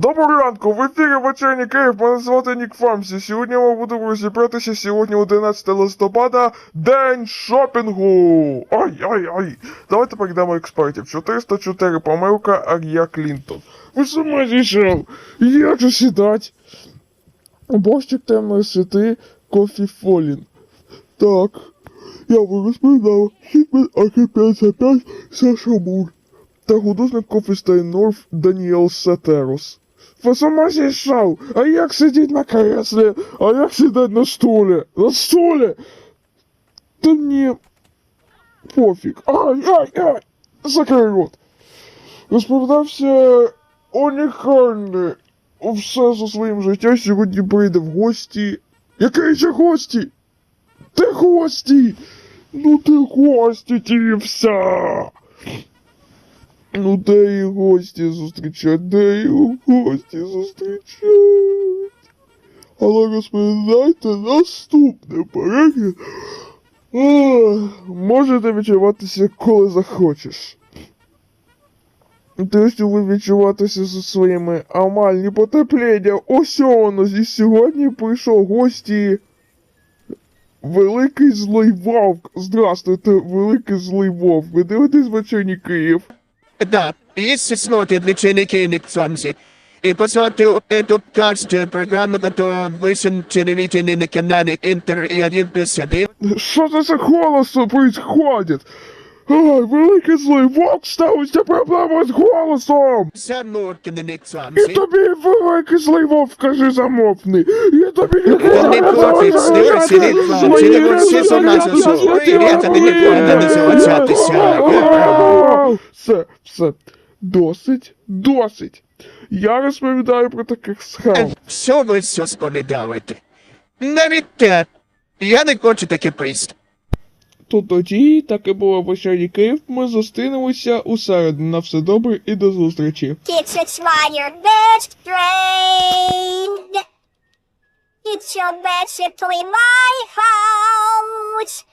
Доброго ранку, в ефірі вечірній Київ, мене звати Нік Фамсі. Сьогодні ми будемо розібратися, сьогодні 11 листопада, день шопінгу. Ай, ай, ай. Давайте перейдемо експертів. 404 помилка Ар'я Клінтон. Ви з ума зійшов? Як же сідать? Борщик темної світи, кофі Фолін. Так, я вам розповідав, Хітмен АК-55 Саша Мур та художник Кофістайн Норф Даніел Сатерос. Ви сама зійшов? А як сидіть на креслі? А як сидать на стулі? На стулі? Та мені пофіг. Ай, ай, ай! Закрий рот. Розповідався унікальний. Все за своїм життям сьогодні прийде в гості. Який же гості? Ти гості! Ну ти гості, ті все! Ну, де і гості зустрічать, де і гості зустрічать. Але розповідайте наступне перегляд. Можете відчуватися, коли захочеш. Що ви відчуватися зі своїми амальні потепління. Ось воно, і сьогодні прийшов гості. Великий злий вовк. Здравствуйте, великий злий вовк. Ви дивитесь вечірній Київ? Да, если смотрит личинки Никсонси. И посмотрел эту каждую программу, которую вышел телевидение на канале Интер и 1 Що це за голосом происходит? Ай, великий злий вовк ставиться проблема з голосом! За Норкина І Никсонси. тобі великий злий вовк, кажи замовкни! І тобі Он не платит, слышишь, Никсонси, не вот все. Все. Досить, досить. Я розповідаю про таких схем. Все ви все сповідавайте. Навіть те. Я не хочу таке прист. То тоді, так і було в вечері Київ, ми зустрінемося у середу. На все добре і до зустрічі. It's it's your best friend. It's your basically my house.